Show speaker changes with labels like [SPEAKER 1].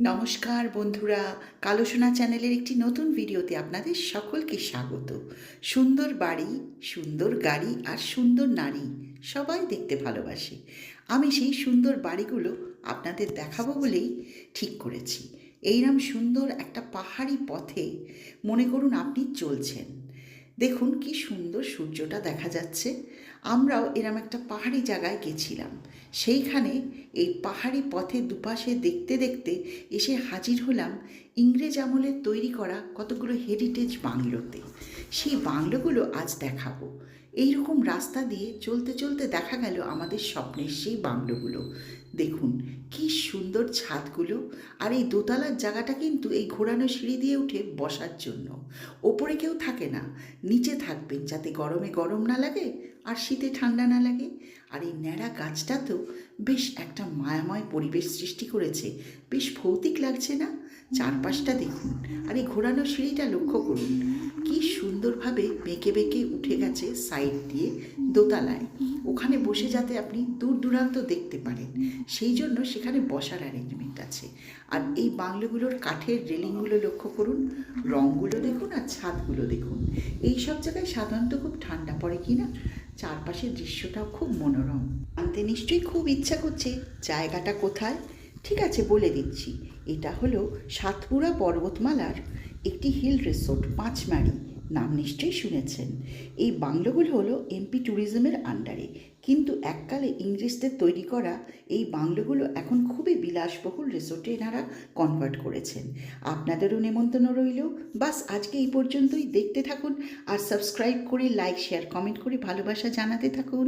[SPEAKER 1] নমস্কার বন্ধুরা কালোসোনা চ্যানেলের একটি নতুন ভিডিওতে আপনাদের সকলকে স্বাগত। সুন্দর বাড়ি, সুন্দর গাড়ি আর সুন্দর নারী সবাই দেখতে ভালোবাসে। আমি সেই সুন্দর বাড়িগুলো আপনাদের দেখাবো বলেই ঠিক করেছি। এইরকম সুন্দর একটা পাহাড়ি পথে মনে করুন আপনি চলছেন। দেখুন কি সুন্দর সূর্যটা দেখা যাচ্ছে। আমরাও এরম একটা পাহাড়ি জায়গায় গেছিলাম। সেইখানে এই পাহাড়ি পথে দুপাশে দেখতে দেখতে এসে হাজির হলাম ইংরেজ আমলের তৈরি করা কতগুলো হেরিটেজ বাংলোতে। সেই বাংলোগুলো আজ দেখাবো। এই রকম রাস্তা দিয়ে চলতে চলতে দেখা গেল আমাদের স্বপ্নের সেই বাংলোগুলো। দেখুন কি সুন্দর ছাদগুলো আর এই দোতলার জায়গাটা কিন্তু এই ঘোরানো সিঁড়ি দিয়ে উঠে বসার জন্য। ওপরে কেউ থাকে না, নিচে থাকবেন যাতে গরমে গরম না লাগে আর শীতে ঠান্ডা না লাগে। আর এই ন্যাড়া গাছটা তো বেশ একটা মায়াময় পরিবেশ সৃষ্টি করেছে। বেশ ভৌতিক লাগছে না? চারপাশটা দেখুন আর এই ঘোরানো সিঁড়িটা লক্ষ্য করুন। সুন্দরভাবে বেঁকে বেঁকে উঠে গেছে সাইড দিয়ে দোতলায়। ওখানে বসে যাতে আপনি দূর দূরান্ত দেখতে পারেন। সেই জন্য সেখানে বসার অ্যারেঞ্জমেন্ট আছে। আর এই বাংলোগুলোর কাঠের রেলিংগুলো লক্ষ্য করুন। রঙগুলো দেখুন আর ছাদগুলো দেখুন। এই সব জায়গায় সাধারণত খুব ঠান্ডা পড়ে কি না চারপাশের দৃশ্যটাও খুব মনোরম। আনতে নিশ্চয়ই খুব ইচ্ছা করছে জায়গাটা কোথায়? ঠিক আছে, বলে দিচ্ছি। এটা হলো সাতপুরা পর্বতমালার একটি হিল রিসোর্ট পাঁচমারি। নাম নিশ্চয়ই শুনেছেন। এই বাংলোগুলো হলো এমপি ট্যুরিজমের আন্ডারে। কিন্তু এককালে ইংরেজদের তৈরি করা এই বাংলোগুলো এখন খুবই বিলাসবহুল রিসোর্টে এনারা কনভার্ট করেছেন। আপনাদেরও নেমন্তন্ন রইল। বাস আজকে এই পর্যন্তই। দেখতে থাকুন আর সাবস্ক্রাইব করে লাইক শেয়ার কমেন্ট করে ভালোবাসা জানাতে থাকুন।